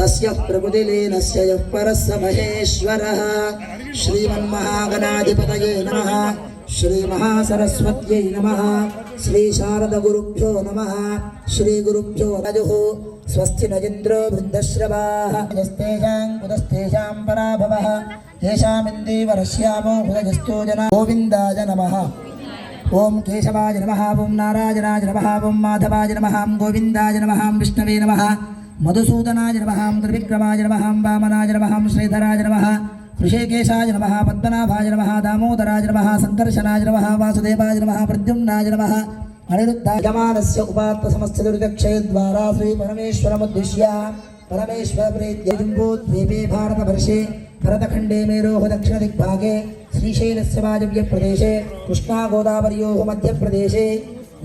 तस्य प्रकृतिलीनस्य यः परः स महेश्वरः श्रीमन्महागणाधिपतये नमः श्रीमहासरस्वत्यै नमः श्रीशारदगुरुभ्यो नमः श्रीगुरुभ्यो रजुः स्वस्ति न इन्द्रो वृद्धश्रवाः यस्तेषां कुतस्तेषां पराभवः येषामिन्दीवरश्यामो हृदयस्तो जना गोविन्दाय नमः ఓం కేశవాయ నమ ఓం నారాయణాయ నమ ఓం మాధవాయ నమ గోవిందాయ నమ విష్ణవే నమ మధుసూదనాయ నమ త్రివిక్రమాయ నమ వామనాయ నమ శ్రీధరాయ నమ ఋషికేశాయ నమ పద్మనాభాయ నమ దామోదరాయ నమ సంకర్షణాయ నమ వాసుదేవాయ నమ ప్రద్యుమ్నాయ నమ అనిరుద్ధమానస్య ఉపాత్త సమస్య దుర్గక్షయ ద్వారా శ్రీ పరమేశ్వరముద్దిశ్య పరమేశ్వర ప్రీత్యజింబోద్వీపే భారతవర్షే భరతఖండే మేరోహ దక్షిణ దిగ్భాగే శ్రీశైలస్య వాయువ్య ప్రదేశే కృష్ణా గోదావర్యోహ మధ్యప్రదేశే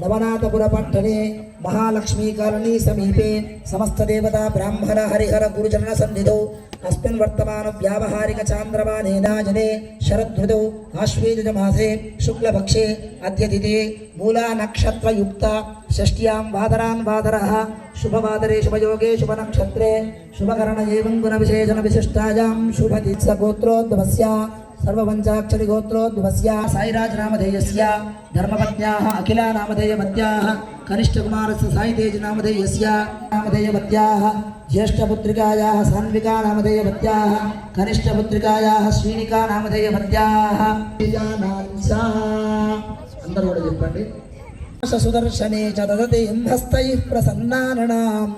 నవనాథపురపట్టణే మహాలక్ష్మీ కాలనీ సమీపే సమస్త దేవతా బ్రాహ్మణ హరిహర గురుచరణ సన్నిధౌ. అస్మిన్ వర్తమాన వ్యావహారిక చాంద్రమానేనాజనే శరదృతౌ ఆశ్వేజమాసే శుక్లపక్షే అద్యతిథే మూలా నక్షత్రయుక్త షష్ట్యాం వాదరాన్ వాదర. శుభవాదరే శుభయోగే శుభనక్షత్రే. శుభకరణ ఏం గుణ విశేషణ విశిష్టాయాం శుభదిత్సగోత్రోద్భవస్యా साईराज नामधेयस्य धर्मपत्न्याः अखिला नामधेयवत्याः कनिष्ठकुमारस्य साईतेज नामधेयस्य नामधेयवत्याः ज्येष्ठपुत्रिकायाः सान्विका नामधेयवत्याः कनिष्ठपुत्रिकायाः श्रीनिका नामधेयवत्याः అందరూ కూడా చెప్పండి సుదర్శనే చ దదతి హస్తైః ప్రసన్నాననాం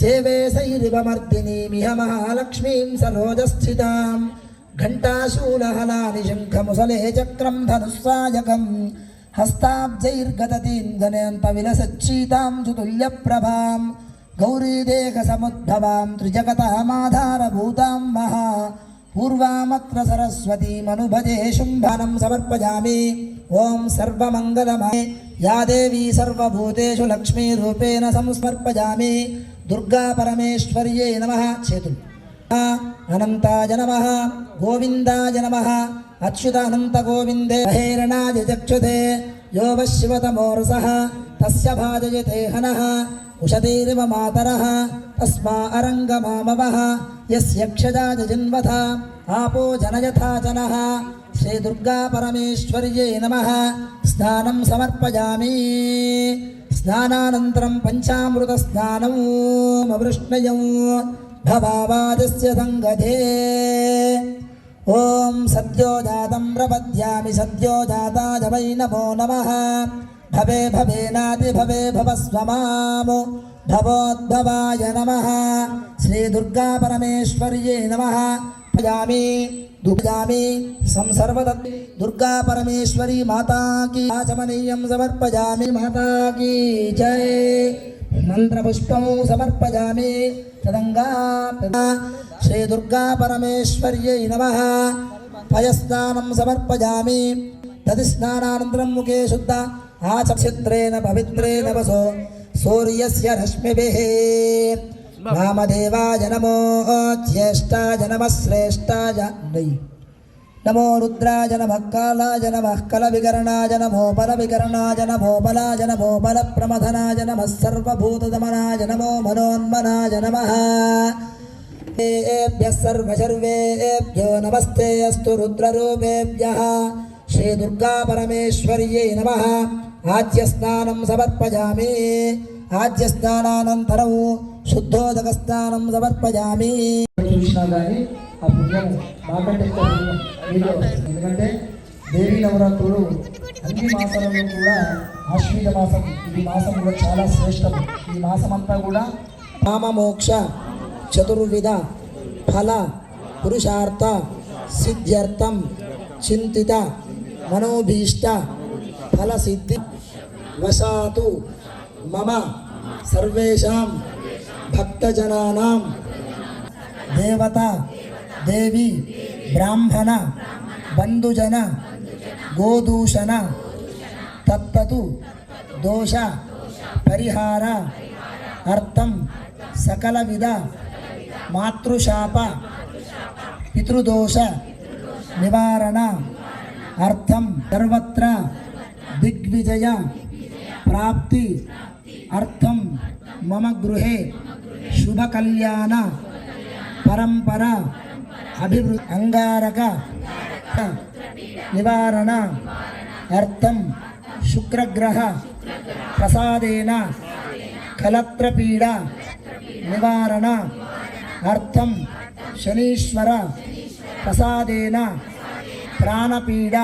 సేవే సైరివమర్దినీమిహ మహాలక్ష్మీం సరోజస్థితాం ఘంటాశూలహలాని శంఖముసలే చక్రం ధనుస్సాయకం. హస్తాబ్జైర్గతతీంధనేంత విలసచ్చీతాం సుతుల్యప్రభాం గౌరీదేహసముద్భవాం త్రిజగతామాధారభూతాం మహా. పూర్వామత్ర సరస్వతీమనుభజే శుంభనం సమర్పయామి ఓం సర్వమంగళమయ యా దేవీ సర్వభూతేషు లక్ష్మీరూపేణ సంస్మర్పయామి దుర్గా పరమేశ్వర్యే నమ. చేతులు. అనంతాయ నమ గోవిందాయ నమ అచ్యుత గోవిందే హేరణాయ చక్షుతే యో వశివతమోరసః తస్య భాజయతే హనః ఉషతీరివ మాతరः తస్మా అరంగమామవः యస్య క్షజాయ జన్మథ ఆపో జనయథా శ్రీ దుర్గా పరమేశ్వర్యే నమः స్నానం సమర్పయామి స్నానానంతరం పంచామృత స్నానం అవృష్ణయం भवावादस्य सङ्गधे ॐ सद्यो जातं प्रपद्यामि सद्यो जाता वै नमो नमः। भवे भवेनादि भवे, भवस्वमामो। भवोद्भवाय नमः। श्रीदुर्गापरमेश्वर्यै नमः। भजामि दुर्गामि संसर्वदत् दुर्गा परमेश्वरी, माता की। आचमनीयं समर्पयामि, माता की। जय। మంత్రపుష్పం సమర్పయామి తదంగా శ్రీ దుర్గా పరమేశ్వర్యై నమ. పయస్నానం సమర్పయామి తది స్నానానంతరం ముఖే శుద్ధ ఆచక్షిత్రేణ పవిత్రేణ వసో సూర్యస్య రశ్మిభిः. వామదేవాయ నమో జ్యేష్ఠాయ నమ. శ్రేష్ఠాయ నై నమో రుద్రాయ నమ కాళాయ నమ కల వికరణాయ నమో బల వికరణాయ నమో బలాయ నమో బల ప్రమథనాయ నమ సర్వభూతదమనాయ నమో మనోన్మనాయ నమ ఏభ్యः సర్వసర్వేభ్యో నమస్తే అస్తు రుద్రరూపేభ్యः శ్రీదుర్గా పరమేశ్వర్యై నమः ఆద్యస్నానం సమర్పయామి ఆద్యస్నానానంతరం శుద్ధోదక స్నానం సమర్పయామి చూసినా కానీ ఆ పుణ్యం. మాకంటే ఎందుకంటే దేవీ నవరాత్రులు అన్ని మాసాలలో కూడా ఆశ్వీజ మాసం. ఈ మాసం కూడా చాలా శ్రేష్టం. ఈ మాసం అంతా కూడా కామమోక్ష చతుర్విధ ఫల పురుషార్థ సిద్ధ్యర్థం చింతిత మనోభీష్ట ఫలసిద్ధి వశాతు మమ సర్వేషాం భక్తజనానాం దేవత దేవి ब्राह्मण बंधुजन गोदूषण तत्पत दोष परिहार अर्थ सकल विध मातृशाप पितृदोष निवारण अर्थम सर्वत्र दिग्विजय प्राप्ति अर्थ मम गृह शुभ कल्याण परंपरा అభివృద్ధి అంగారక నివారణ అర్థం శుక్రగ్రహ ప్రసాదేన కలత్రపీడ నివారణ అర్థం శనీశ్వర ప్రసాదేన ప్రాణపీడ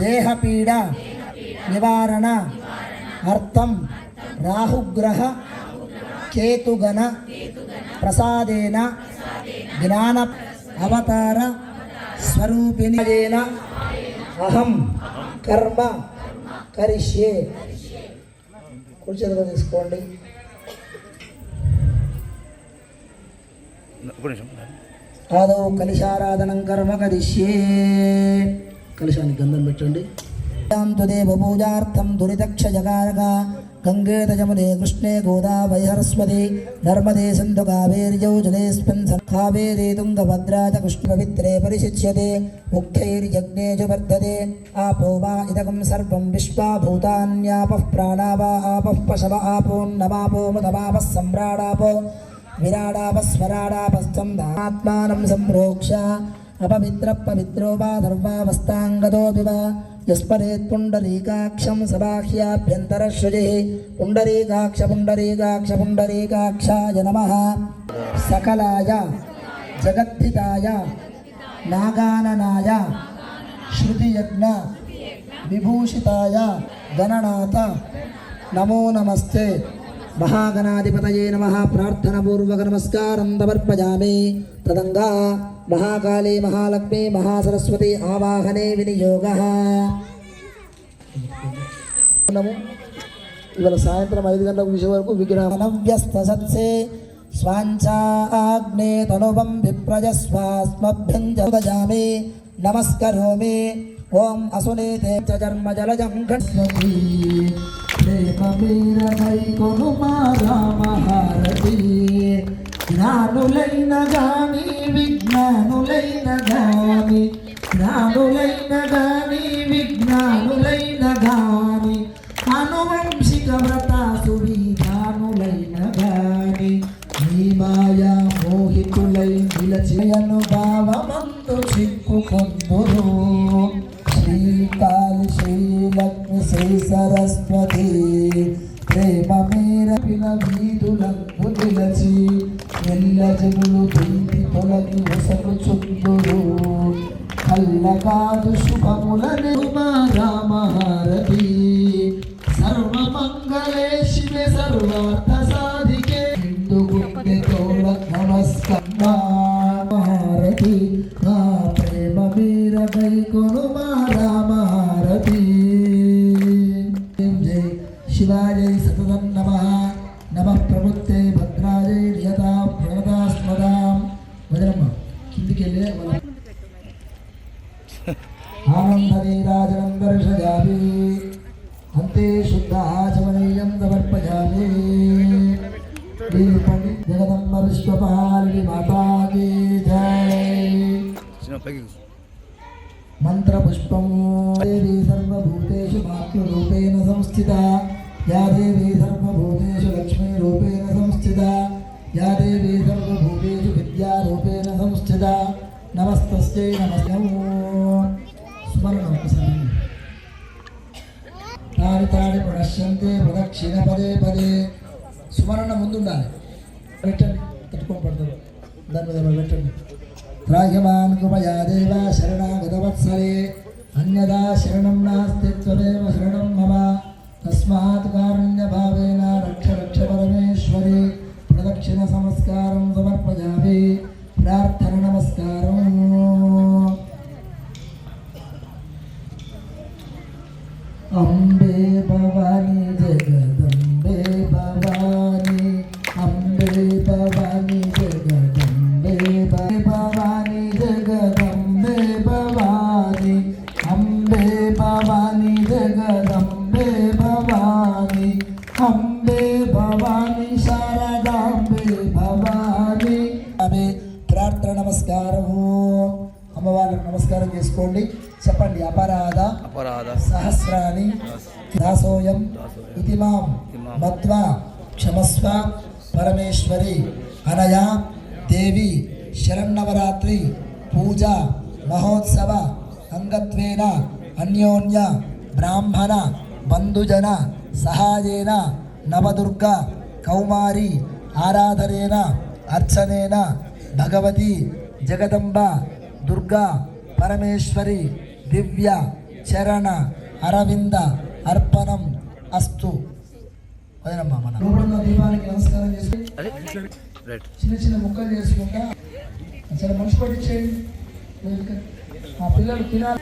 దేహపీడ నివారణ అర్థం రాహుగ్రహ కేతుగణ ప్రసాదేన జ్ఞాన అవతార స్వరూపిణేన అహం. కర్మ. కరిష్యే. కూర్చొని తీసుకోండి. ఆదౌ కలిశారాధనం కర్మ కరిష్యే. కలశానికి గంధం పెట్టండి. పూజార్థం దురితక్షజగారక గంగే తజమునే కృష్ణే గోదావరి సరస్వతి నర్మదే సింధు కావేర్యౌ జలేస్మిన్ కావేరీ తుంగభద్రా చ కృష్ణపవిత్రే పరిశిచ్యతే ముగ్ధైర్యజ్ఞే చ వర్ధతే ఆపో వా ఇదకం సర్వం విశ్వా భూతాన్యాపః ప్రాణా వా ఆపః పశవ ఆపోన్నమాపో ముదమాపः సమ్రాడాపో విరాడాపస్వరాడాపస్థం దాత్మానం సంప్రోక్ష అపవిత్ర పవిత్రో వా ధర్వావస్థాంగతో వివ యస్పరేత్ పుండరీకాక్షం సబాహ్యాభ్యంతరశ్రుజి పుండరీకాక్ష పుండరీకాక్ష పుండరీకాక్షాయ నమ సకలాయ జగద్ధితాయ నాగాననాయ శృతియజ్ఞ విభూషితాయ గణనాథ నమో నమస్తే మహాగణాధిపతయే నమ. ప్రార్థనపూర్వక నమస్కారం సమర్పయామి తదంగా మహాకాళీ మహాలక్ష్మి మహాసరస్వతి ఆవాహనే వినియోగ. ఇవాళ సాయంత్రం ఐదు గంటల విషయం వరకు విగ్రహవ్యస్త సత్సే స్వాంఛాగ్నే తనువం విప్రజస్వాస్మభ్యం జయామి నమస్కరోమి. ఓం అసునేతే చ జన్మ జలజం గణపతి. ప్రేమ మీరమై కొను మా రామహారతి. జ్ఞానులైన గాని విజ్ఞానులైన గాని జ్ఞానులైన గాని జగదంబ విశ్వపాలిని మాతాకి జై. చిన్న పైకి కూర్చో. మంత్రపుష్పం దేవి సర్వభూతేషు మాతృరూపేణ సంస్థిత. యా దేవి సర్వభూతేషు లక్ష్మీరూపేణ సంస్థిత. యా దేవి సర్వభూతేషు విద్యారూపేణ సంస్థిత. నమస్తస్యై నమస్కారం స్మరణ ఒకసారి తాడి తాడి ప్రదర్శంతే ప్రదక్షిణ పదే పదే. స్మరణ ముందుండాలి. పెట్టండి తట్టుకొని పడతారు. దాని మీద పెట్టండి? రాఘవాన్ కృపయా దేవ శరణాగతవత్సరే అన్యదా శరణం నాస్తి త్వమేవ శరణం మమ. తస్మాత్ కారుణ్యభావేన రక్ష రక్ష పరమేశ్వరి ప్రదక్షిణ సంస్కారం సమర్పయామి. ప్రార్థ భవాని శారదాంబే భవాని ఆమె ప్రార్థన నమస్కారము అమ్మవారికి నమస్కారం చేసుకోండి। చెప్పండి అపరాధ అపరాధ సహస్రాన్ని దాసోయం ఇతి మాం మత్వా క్షమస్వ పరమేశ్వరి అనయా దేవి శరన్నవరాత్రి పూజ మహోత్సవ అంగత్వేన అన్యోన్య బ్రాహ్మణ బంధుజన సహాయేన నవదుర్గ కౌమారి ఆరాధనేన అర్చనేన భగవతి జగదంబ దుర్గా పరమేశ్వరి దివ్య చరణ అరవింద అర్పణం అస్తు. వదినమ్మా మన. లోపల దీపానికి నమస్కారం చేసి చిన్న చిన్న ముక్కలు చేసుకుంటా. సరే మనిషి పట్టించేయండి. మా పిల్లలు తినాలి.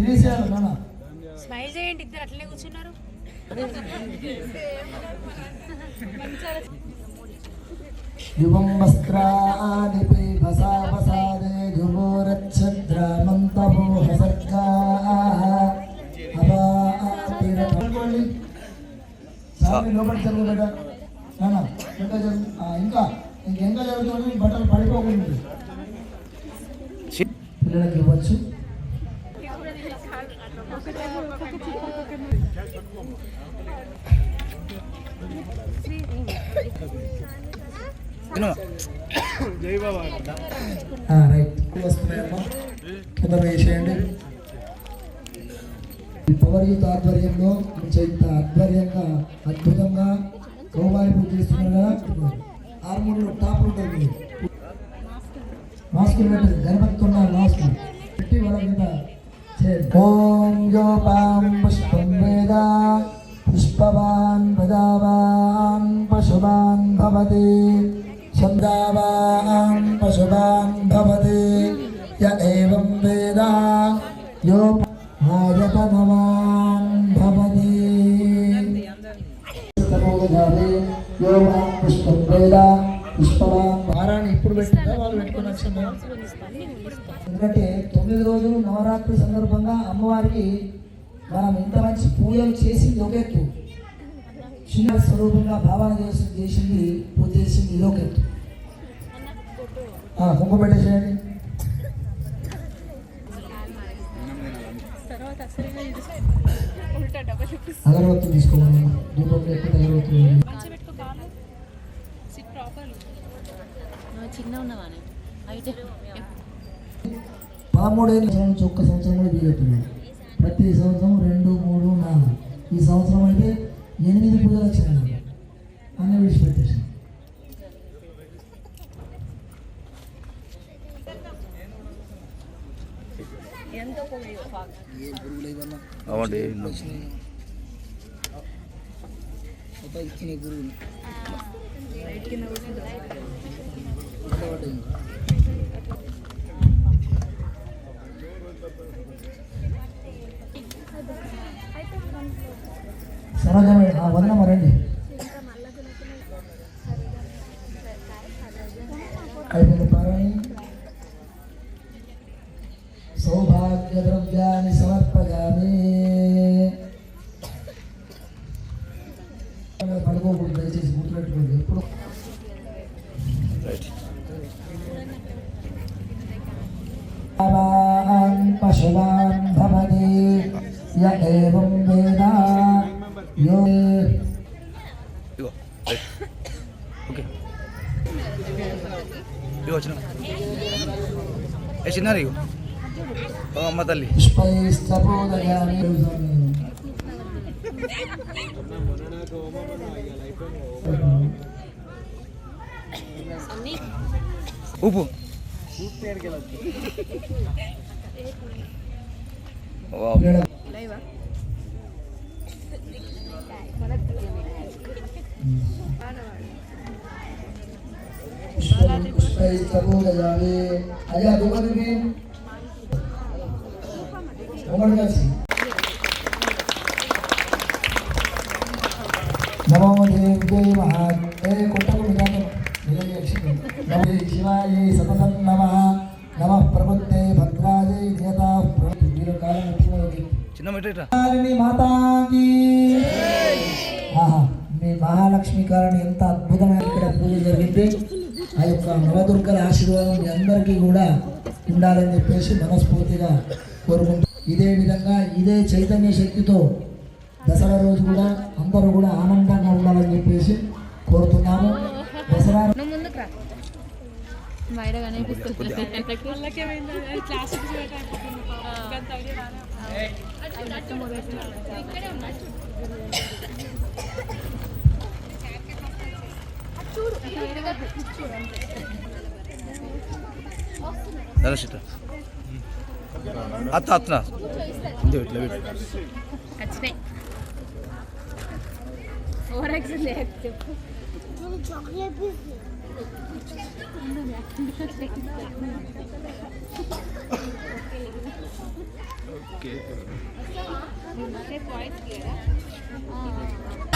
తినేసేయాలి నాన్న. స్మైల్ చేయండి ఇద్దరు అట్లనే కూర్చున్నారు. యువం వస్త్రాని ప్రేమసా వసాదే యువోరచ్ఛద్రామంతమోహ సర్గా అపాతిరనుకోండి స్వామి లోపల బిడ్డ నాన్న ఇంకా జరుగు ఆ, ఇంకా ఇంకెంకా జరుగుతుంది బట్టలు పడిపోకుండా పిల్లలకి ఇవ్వచ్చు ఆ, రైట్ వస్తున్నాయమ్మా కింద వేసేయండి ఈ పవర్ యూత్ ఆధ్వర్యంలో కొంచెం ఆధ్వర్యంగా అద్భుతంగా కౌమారి పూజ చేస్తున్నారు కదా ఆర్మూర్లో టాప్ ఉంటుంది మాస్కులు పెట్టండి. గణపతి ఉన్న మాస్క్. పెట్టి వాళ్ళ మీద ఓం యోపాం పశువాన్ భవతి छन्दावान् पशुवान् भवति य एवं वेद यो आयतनवान् भवति यो मां पुष्पं वेद పుష్పవాన్ వారాన్ని ఇప్పుడు పెట్టిందా వాళ్ళు పెట్టుకుని వచ్చిందా ఎందుకంటే తొమ్మిది రోజులు నవరాత్రి సందర్భంగా అమ్మవారికి మనం ఇంత మంచి పూజలు చేసింది ఒక ఎత్తు చిన్న స్వరూపంగా భావన చేసి చేసింది పూజ లోకెట్ కుంభ పెట్టేసేయండి అగరవత్తి తీసుకోవాలి దూపం లేకపోతే అగరవత్తి పదమూడేళ్ళ సంవత్సరం నుంచి ఒక్క సంవత్సరం కూడా బీజేపీ ప్రతి సంవత్సరం రెండు మూడు నాలుగు. ఈ సంవత్సరం అయితే ఎనిమిది పూజలు వచ్చినాయి నాకు. అన్నీ విడిచిపెట్టేసాను అవండి సరోజమే సౌభాగ్య ద్రవ్యాన్ని సమర్పయామి. ಉಪ್ಪು ಅಯ್ಯ ತುಂಬ ನಿಮಗೆ నమో మహా ఏ కొట్టకు నిలయక్షి శివాయ సతతం నమ నమ ప్రబుద్ధే భద్రాజై దేవతా మీరు కాలం చిన్న మాతాకి ఆహా మీ మహాలక్ష్మి కారణ ఎంత అద్భుతమైన ఇక్కడ పూజ జరిగింది ఆ యొక్క నవదుర్గల ఆశీర్వాదం మీ అందరికీ కూడా ఉండాలని చెప్పేసి మనస్ఫూర్తిగా కోరుకుంటాం ఇదే విధంగా ఇదే చైతన్య శక్తితో దసరా రోజు కూడా అందరూ కూడా ఆనందంగా ఉండాలని చెప్పేసి కోరుతున్నాము. దసరా ముందుకు రా. బయట కనిపిస్తుంది. క్లాస్ నరసిట అత్త అత్తనా ఇదే ఇట్లా పెట్టు. వచ్చినాయి ఓవర్ యాక్షన్